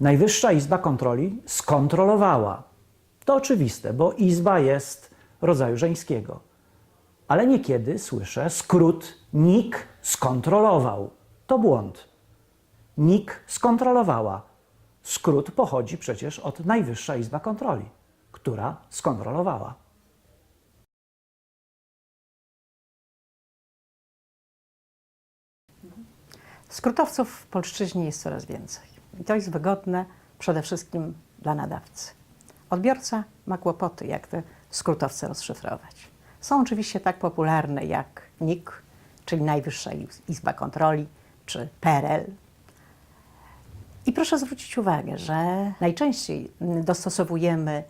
Najwyższa Izba Kontroli skontrolowała. To oczywiste, bo Izba jest rodzaju żeńskiego. Ale niekiedy słyszę skrót NIK skontrolował. To błąd. NIK skontrolowała. Skrót pochodzi przecież od Najwyższa Izba Kontroli, która skontrolowała. Skrótowców w polszczyźnie jest coraz więcej. I to jest wygodne przede wszystkim dla nadawcy. Odbiorca ma kłopoty, jak te skrótowce rozszyfrować. Są oczywiście tak popularne jak NIK, czyli Najwyższa Izba Kontroli, czy PRL. I proszę zwrócić uwagę, że najczęściej dostosowujemy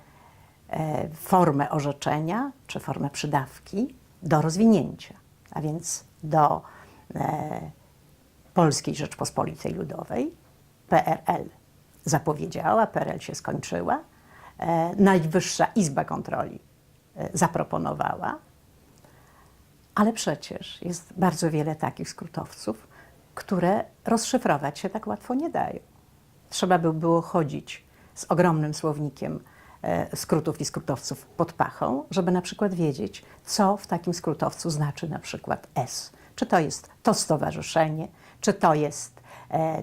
e, formę orzeczenia czy formę przydawki do rozwinięcia, a więc do e, Polskiej Rzeczpospolitej Ludowej. PRL zapowiedziała, PRL się skończyła. E, Najwyższa Izba Kontroli e, zaproponowała. Ale przecież jest bardzo wiele takich skrótowców, które rozszyfrować się tak łatwo nie dają. Trzeba by było chodzić z ogromnym słownikiem e, skrótów i skrótowców pod pachą, żeby na przykład wiedzieć, co w takim skrótowcu znaczy na przykład S. Czy to jest to stowarzyszenie, czy to jest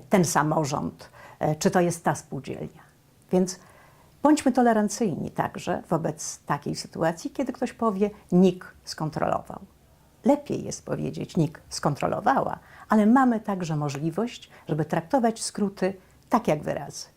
ten samorząd, e, czy to jest ta spółdzielnia. Więc bądźmy tolerancyjni także wobec takiej sytuacji, kiedy ktoś powie NIK skontrolował. Lepiej jest powiedzieć NIK skontrolowała, ale mamy także możliwość, żeby traktować skróty tak jak wyrazy.